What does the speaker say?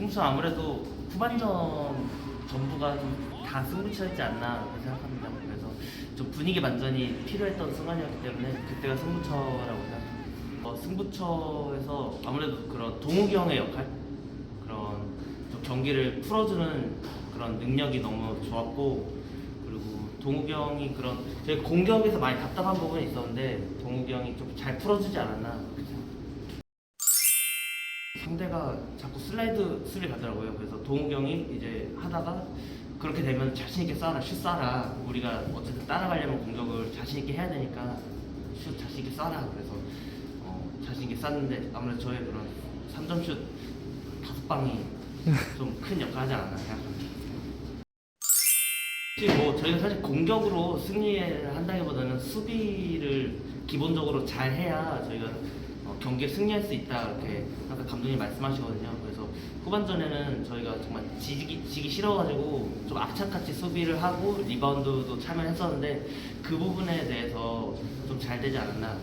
승부처 아무래도 후반전 전부가 좀 다 승부처였지 않나 그렇게 생각합니다. 그래서 좀 분위기 반전이 필요했던 순간이었기 때문에 그때가 승부처라고 생각합니다. 어, 승부처에서 아무래도 그런 동욱이 형의 역할 그런 좀 경기를 풀어주는 그런 능력이 너무 좋았고 그리고 동욱이 형이 그런 저희 공격에서 많이 답답한 부분이 있었는데 동욱이 형이 좀 잘 풀어주지 않았나. 상대가 자꾸 슬라이드 스를 가더라고요. 그래서 동욱이 형이 이제 하다가 그렇게 되면 자신 있게 쏴라, 슛 쏴라. 우리가 어쨌든 따라가려면 공격을 자신 있게 해야 되니까 슛 자신 있게 쏴라. 그래서 어, 자신 있게 쐈는데 아무래도 저의 그런 3점 슛 다섯 방이 좀 큰 역할 하지 않았나 생각합니다. 뭐 저희가 사실 공격으로 승리를 한다기보다는 수비를 기본적으로 잘 해야 저희가 어, 경기에 승리할 수 있다 이렇게 아까 감독님 말씀하시거든요. 그래서 후반전에는 저희가 정말 지기, 지기 싫어가지고 좀 악착같이 수비를 하고 리바운드도 참여했었는데 그 부분에 대해서 좀 잘 되지 않았나.